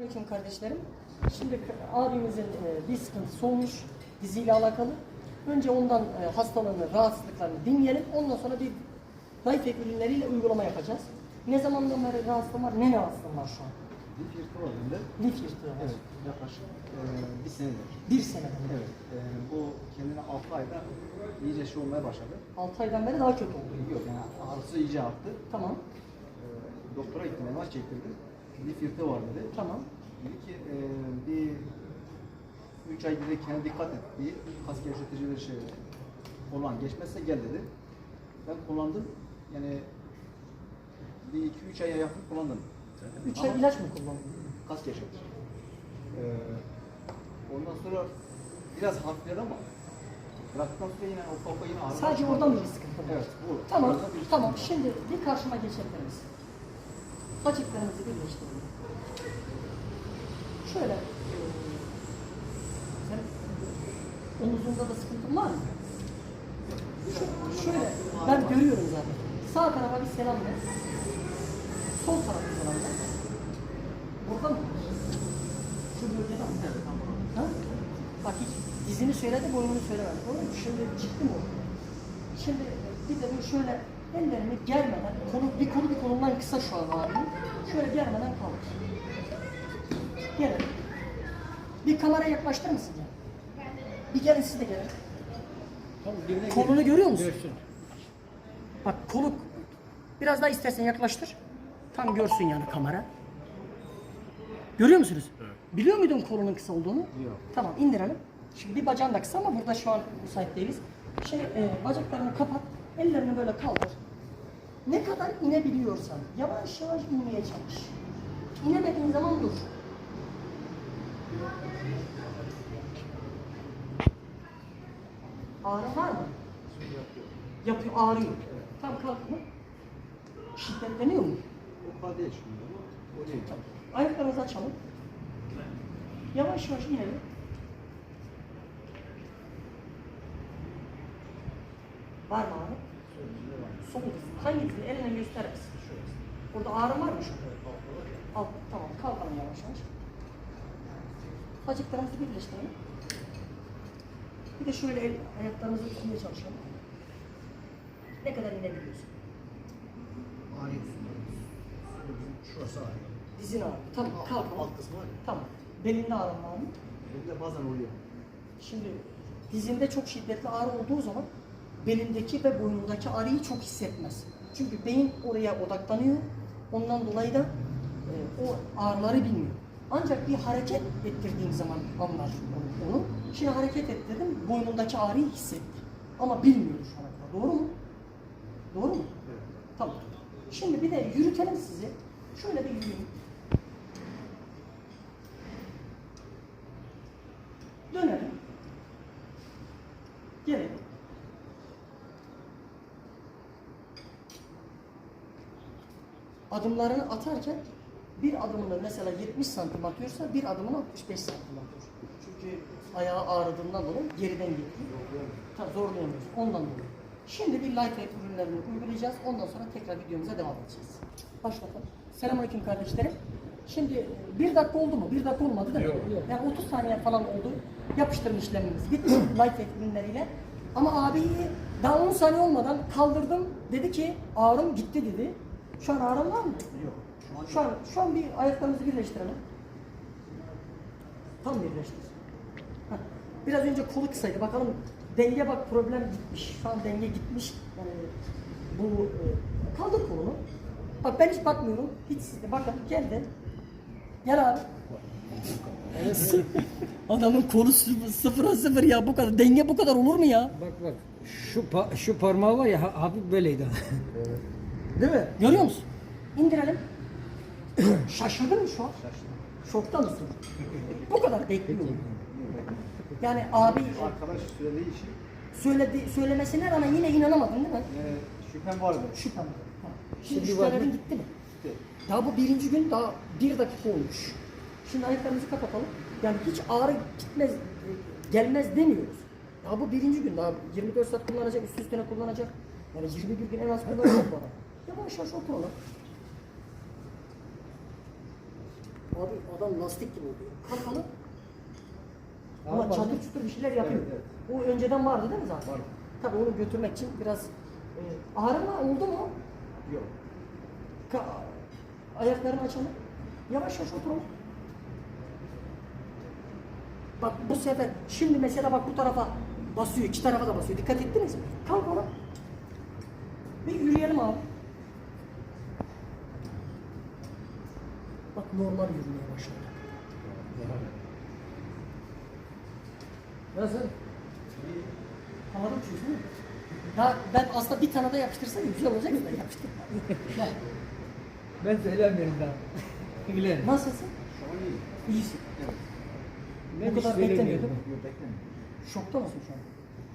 Aleyküm kardeşlerim. Şimdi abimizin e, bir sıkıntısı olmuş diziyle alakalı. Önce ondan e, hastalığını, rahatsızlıklarını dinleyelim. Ondan sonra bir Lifehack ürünleriyle uygulama yapacağız. Ne zamandan beri rahatsızlığın var, ne rahatsızlığın var şu an? Bir yırtı var bende. Lif yırtığı var. Evet, yaklaşık e, bir senedir. Bir seneden beri. Evet, e, bu kendine 6 ayda iyice şey olmaya başladı. 6 aydan beri daha kötü oldu. Yok yani ağrısı iyice arttı. Tamam, E, doktora gittim, MR çektirdim. Lif yırtığı var dedi. tamam. Dedi ki e, bir 3 ay dedi kendine dikkat et. Bir kas gevşeticileri şey olan geçmezse gel dedi. Ben kullandım. Yani bir 2-3 aya yakın kullandım. 3 Ama- ay ilaç mı kullandın? Kas gevşetici. Ee, ondan sonra biraz hafifledi ama bıraktıktan sonra yine o kafa yine ağrı. Sadece orada mı bir sıkıntı var? Evet, bu. Tamam, bir tamam. Şimdi bir karşıma geçebilir misin? Bacaklarınızı birleştirin. Şöyle. omuzunda da sıkıntın var mı? Şöyle, ben görüyorum zaten. Sağ tarafa bir selam ver. Sol tarafa selam ver. Burada mı? Şu bölgede mi? Ha? Bak hiç dizini söyledi, boynunu söylemedi. Doğru mu? Şimdi ciddi mi? Şimdi bir de şöyle ellerimi germeden, kolu, bir kolu bir kolundan kısa şu an abinin. Şöyle germeden kaldır. Gelin. Bir kameraya yaklaştırır mısın ya? Bir gelin siz de gelin. Tamam, birine Kolunu görüyor musun? Görsün. Bak kolu biraz daha istersen yaklaştır. Tam görsün yani kamera. Görüyor musunuz? Biliyor muydun kolunun kısa olduğunu? Yok. Tamam indirelim. Şimdi bir bacağın da kısa ama burada şu an müsait değiliz. Şey, e, bacaklarını kapat, ellerini böyle kaldır. Ne kadar inebiliyorsan yavaş yavaş inmeye çalış. İnemediğin zaman dur. Ağrı var mı? Yapıyor, ağrıyor. Tam kalkma. Şiddetleniyor mu? O kadar değil şimdi. O değil. Ayaklarınızı açalım. Yavaş yavaş inelim. Var mı ağrı? Sol diz. Hangi dizi? Eline gösterir misin? Burada ağrı var mı şu? Al, tamam. Kalkalım yavaş yavaş. Bacaklarımızı birleştirelim. Bir de şöyle el, ayaklarımızı tutmaya çalışalım. Ne kadar inebiliyorsun? Ağrıyorsun. Şurası ağrıyor. Dizin ağrı. Tamam, Alt- kalkalım. Alt kısmı ya. Tamam. Belinde ağrın var mı? Benim de bazen oluyor. Şimdi dizinde çok şiddetli ağrı olduğu zaman belindeki ve boynundaki ağrıyı çok hissetmez. Çünkü beyin oraya odaklanıyor. Ondan dolayı da e, o ağrıları bilmiyor. Ancak bir hareket ettirdiğim zaman anlar onu. Şimdi hareket ettirdim, boynundaki ağrıyı hissetti. Ama bilmiyor şu ana kadar. Doğru mu? Doğru mu? Evet. Tamam. Şimdi bir de yürütelim sizi. Şöyle bir yürüyün. Dönelim. Gelin. Adımlarını atarken bir adımını mesela 70 santim atıyorsa bir adımını 65 santim atıyor. Çünkü ayağı ağrıdığından dolayı geriden. Ta zorlayamıyoruz. Ondan dolayı. Şimdi bir Lifehack ürünlerini uygulayacağız. Ondan sonra tekrar videomuza devam edeceğiz. Başlatalım. Selamünaleyküm kardeşlerim. Şimdi bir dakika oldu mu? Bir dakika olmadı değil mi? Yok, yok. Yani 30 saniye falan oldu. Yapıştırma işlemimiz bitti Lifehack ürünleriyle. Ama abiyi daha 10 saniye olmadan kaldırdım. Dedi ki ağrım gitti dedi. Şu an ağrım var mı? Yok. Şu an Şu an, bir ayaklarımızı birleştirelim. Tam birleştir. Heh. Biraz önce kolu kısaydı. Bakalım denge bak problem gitmiş. Şu an denge gitmiş. Yani bu e, kaldır kolunu. Bak ben hiç bakmıyorum. Hiç siz de bakın geldi. Gel abi. Adamın kolu sıfır, sıfıra sıfır ya bu kadar. Denge bu kadar olur mu ya? Bak bak şu pa- şu parmağı var ya ha- hafif böyleydi. Değil mi? Görüyor musun? İndirelim. Şaşırdın mı şu an? Şokta mısın? bu kadar bekliyorum. Yani abi arkadaş söylediği için söyledi, söylemesine rağmen yine inanamadın değil mi? e, şüphem vardı. Şüphem. var. Ha. Şimdi, Şimdi var şüphelerin mı? gitti mi? Gitti. Daha bu birinci gün daha bir dakika olmuş. Şimdi ayaklarımızı kapatalım. Yani hiç ağrı gitmez, e, gelmez demiyoruz. Daha bu birinci gün daha 24 saat kullanacak, üst üstüne kullanacak. Yani 21 gün en az kullanacak bana. Yavaş yavaş oturalım. Abi adam lastik gibi oluyor. Kalkalım. Ama Ama çatır çutur bir şeyler yapıyor. Evet, O önceden vardı değil mi zaten? Var. Tabii onu götürmek için biraz e, ağrı mı oldu mu? Yok. Ka ayaklarını açalım. Yavaş yavaş oturalım. Bak bu sefer şimdi mesela bak bu tarafa basıyor, iki tarafa da basıyor. Dikkat ettiniz mi? Kalk oğlum. Bir yürüyelim abi. Normal yürümeye başladı. Nasıl? Havada uçuyorsun değil mi? Ya ben aslında bir tane de yapıştırsaydım güzel olacak da yapıştır. Gel. Ben söylemiyorum daha. Bilen. Nasılsın? Şu an iyi. İyisin. Evet. Bu kadar beklemiyordum. Yok beklemiyorum. Şokta mısın şu an?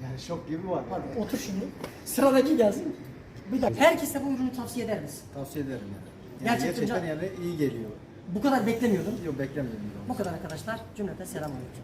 Yani şok gibi var. Hadi otur şimdi. Sıradaki gelsin. Bir dakika. Herkese bu ürünü tavsiye eder misin? Tavsiye ederim yani. Gerçekten gerçekten can- yani iyi geliyor. Bu kadar beklemiyordum. Yok beklemiyordum. Bu kadar arkadaşlar. Cümleten selamünaleyküm.